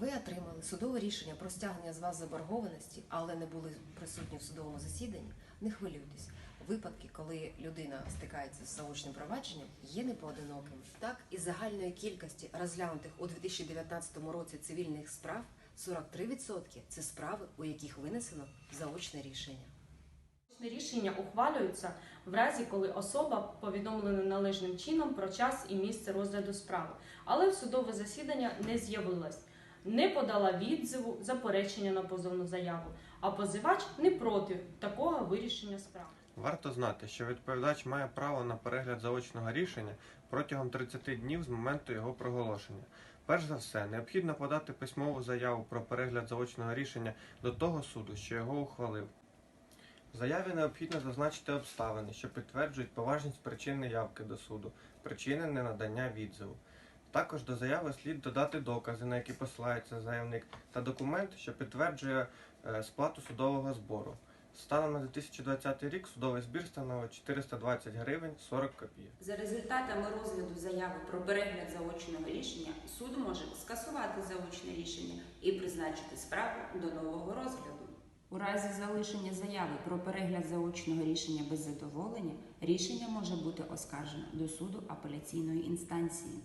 ви отримали судове рішення про стягнення з вас заборгованості, але не були присутні в судовому засіданні, не хвилюйтесь. Випадки, коли людина стикається з заочним провадженням, є непоодинокими. Так, із загальної кількості розглянутих у 2019 році цивільних справ 43% – це справи, у яких винесено заочне рішення. Рішення ухвалюються в разі, коли особа повідомлена належним чином про час і місце розгляду справи, але в судове засідання не з'явилась, не подала відзиву, заперечення на позовну заяву, а позивач не проти такого вирішення справи. Варто знати, що відповідач має право на перегляд заочного рішення протягом 30 днів з моменту його проголошення. Перш за все, необхідно подати письмову заяву про перегляд заочного рішення до того суду, що його ухвалив. В заяві необхідно зазначити обставини, що підтверджують поважність причини явки до суду, причини ненадання відзиву. Також до заяви слід додати докази, на які посилається заявник, та документ, що підтверджує е, сплату судового збору. Станом на 2020 рік судовий збір становить 420 гривень 40 копійок. За результатами розгляду заяви про перегляд заочного рішення суд може скасувати заочне рішення і призначити справу до нового розгляду. У разі залишення заяви про перегляд заочного рішення без задоволення рішення може бути оскаржено до суду апеляційної інстанції.